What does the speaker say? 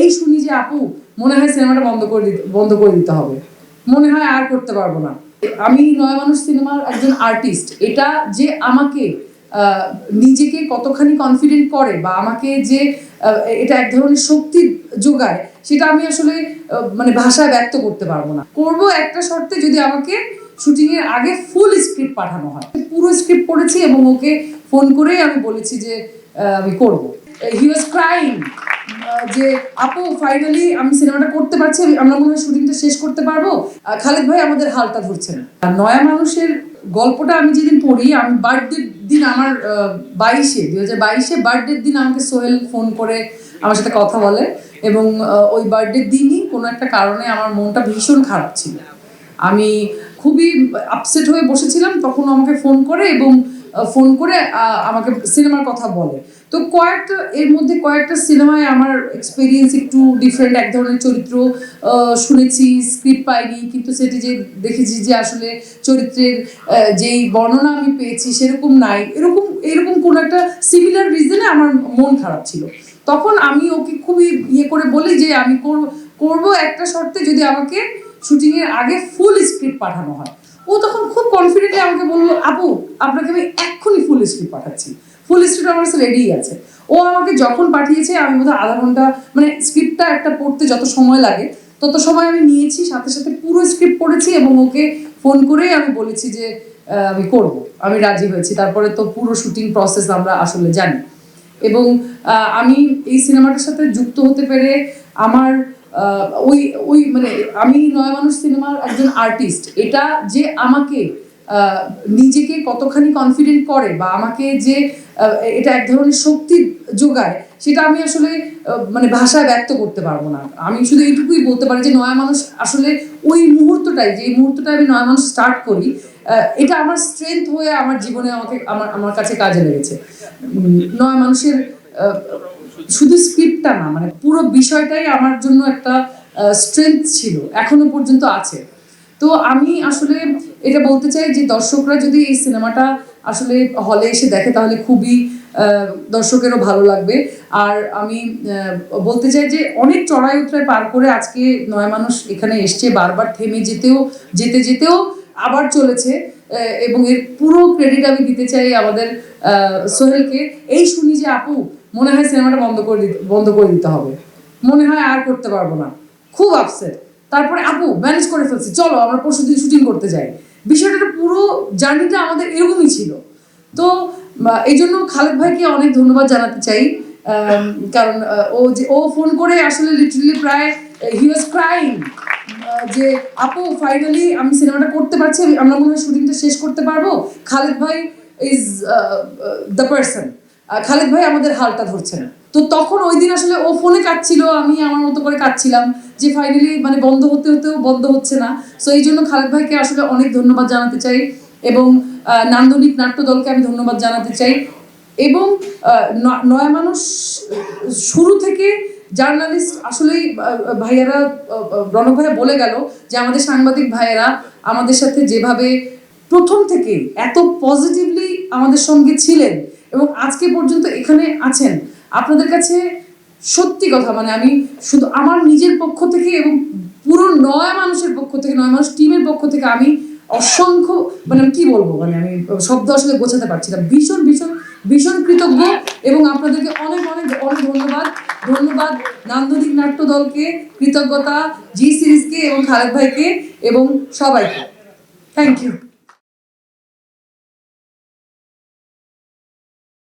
এই শুনি যে আপু, মনে হয় সিনেমাটা বন্ধ করে দিতে, বন্ধ করে দিতে হবে। মনে হয় আর করতে পারব না। আমি নয় মানুষ সিনেমার একজন আর্টিস্ট এটা যে আমাকে নিজেকে কতখানি কনফিডেন্ট করে বা আমাকে যে এটা এক ধরনের শক্তি যোগায়, সেটা আমি আসলে মানে ভাষায় ব্যক্ত করতে পারব না। করব একটা শর্তে যদি আমাকে শুটিং এর আগে ফুল স্ক্রিপ্ট পাঠানো হয়। পুরো স্ক্রিপ্ট পড়েছি এবং ওকে ফোন করেই আমি বলেছি যে আমি করব। হি ওয়াজ ক্রাইং যে আপু ফাইনালি আমি সিনেমাটা করতে পারছি, আমি- আমরা মনে হয় শুটিংটা শেষ করতে পারব। খালেদ ভাই আমাদের হালটা ধরছেন। আর নয়া মানুষের গল্পটা আমি যেদিন পড়ি, আমি বার্থডে দিন আমার বাইশে দুই হাজার বাইশে বার্থডের দিন আমাকে সোহেল ফোন করে আমার সাথে কথা বলে এবং ওই বার্থডের দিনই কোনো একটা কারণে আমার মনটা ভীষণ খারাপ ছিল। আমি খুবই আপসেট হয়ে বসেছিলাম তখন আমাকে ফোন করে এবং ফোন করে আমাকে সিনেমার কথা বলে। তো কয়েকটা, এর মধ্যে কয়েকটা সিনেমায় আমার এক্সপিরিয়েন্স একটু ডিফারেন্ট এক ধরনের চরিত্র শুনেছি স্ক্রিপ্ট পাইনি, কিন্তু সেটি যে দেখেছি যে আসলে চরিত্রের যেই বর্ণনা আমি পেয়েছি সেরকম নাই। এরকম এরকম কোনো একটা সিমিলার রিজনে আমার মন খারাপ ছিল। তখন আমি ওকে খুবই ইয়ে করে বলি যে, আমি করব একটা শর্তে যদি আমাকে শুটিং এর আগে ফুল স্ক্রিপ্ট পাঠানো হয়। ও তখন খুব কনফিডেন্টলি আমাকে বলল, আপু, আপনাকে আমি এক্ষুনি ফুল স্ক্রিপ্ট পাঠাচ্ছি। ফুল স্ক্রিপ্ট আমার কাছে রেডি আছে। ও আমাকে যখন পাঠিয়েছে, আমি বোধহয় আধা ঘণ্টা মানে স্ক্রিপ্টটা একটা পড়তে যত সময় লাগে, তত সময় আমি নিয়েছি, সাথে সাথে পুরো স্ক্রিপ্ট পড়েছি এবং ওকে ফোন করেই আমি বলেছি যে আমি করব। আমি রাজি হয়েছি। তারপরে তো পুরো শুটিং প্রসেস আমরা আসলে জানি। এবং আমি এই সিনেমাটার সাথে যুক্ত হতে পেরে আমার ওই ওই মানে আমি নয় মানুষ সিনেমার একজন আর্টিস্ট এটা যে আমাকে নিজেকে কতখানি কনফিডেন্ট করে বা আমাকে যে এটা এক ধরনের শক্তি যোগায়, সেটা আমি আসলে মানে ভাষায় ব্যক্ত করতে পারব না। আমি শুধু এইটুকুই বলতে পারি যে নয়া মানুষ আসলে ওই মুহূর্তটাই, যে মুহূর্তটাই আমি নয়া মানুষ স্টার্ট করি এটা আমার স্ট্রেংথ হয়ে আমার জীবনে আমাকে, আমার আমার কাছে কাজে লেগেছে। নয় মানুষের শুধু স্ক্রিপ্টটা না মানে পুরো বিষয়টাই আমার জন্য একটা স্ট্রেংথ ছিল, এখনও পর্যন্ত আছে। তো আমি আসলে এটা বলতে চাই যে দর্শকরা যদি এই সিনেমাটা আসলে হলে এসে দেখে, তাহলে খুবই দর্শকেরও ভালো লাগবে। আর আমি বলতে চাই যে অনেক চড়াই উতরাই পার করে আজকে নয় মানুষ এখানে এসছে, বারবার থেমে যেতেও, যেতে যেতেও আবার চলেছে এবং এর পুরো ক্রেডিট আমি দিতে চাই আমাদের সোহেলকে। এই শুনি যে আপু মনে হয় সিনেমাটা বন্ধ করে দিতে, বন্ধ করে দিতে হবে। মনে হয় আর করতে পারব না। খুব আপসেট তারপরে, আপু ম্যানেজ করে ফেলছি। চলো, আমরা পরশু দিন শুটিং করতে যাই। বিষয়টা পুরো জার্নিটা আমাদের এরকমই ছিল। তো এই জন্য খালেদ ভাইকে অনেক ধন্যবাদ জানাতে চাই। কারণ ও যে, ও ফোন করে আসলে লিটারালি প্রায় হি ওয়াজ ক্রাইং যে, আপু ফাইনালি আমি সিনেমাটা করতে পারছি। আমরা মনে হয় শুটিংটা শেষ করতে পারব। খালেদ ভাই ইজ দ্য পার্সন খালেদ ভাই আমাদের হালটা ধরছেন তো তখন ওই দিন আসলে ও ফোনে কাঁদছিল আমি আমার মতো করে কাঁদছিলাম যে ফাইনালি মানে বন্ধ হতে হতেও বন্ধ হচ্ছে না। সো এই জন্য খালেদ ভাইকে আসলে অনেক ধন্যবাদ জানাতে চাই এবং নান্দনিক নাট্য দলকে আমি ধন্যবাদ জানাতে চাই এবং ন- নয়া মানুষ শুরু থেকে জার্নালিস্ট আসলেই ভাইয়ারা রণক ভাইয়া বলে গেল যে আমাদের সাংবাদিক ভাইয়েরা আমাদের সাথে যেভাবে প্রথম থেকে এত পজিটিভলি আমাদের সঙ্গে ছিলেন এবং আজকে পর্যন্ত এখানে আছেন। আপনাদের কাছে সত্যি কথা মানে আমি শুধু আমার নিজের পক্ষ থেকে এবং পুরো নয় মানুষের পক্ষ থেকে, নয় মানুষ টিমের পক্ষ থেকে আমি অসংখ্য মানে কি বলব মানে আমি শব্দ আসলে গোছাতে পারছি না। ভীষণ ভীষণ ভীষণ কৃতজ্ঞ এবং আপনাদেরকে অনেক অনেক অনেক ধন্যবাদ। ধন্যবাদ নান্দনিক নাট্য দলকে, কৃতজ্ঞতা, জি সিরিজকে এবং খালেদ ভাইকে এবং সবাইকে। Thank you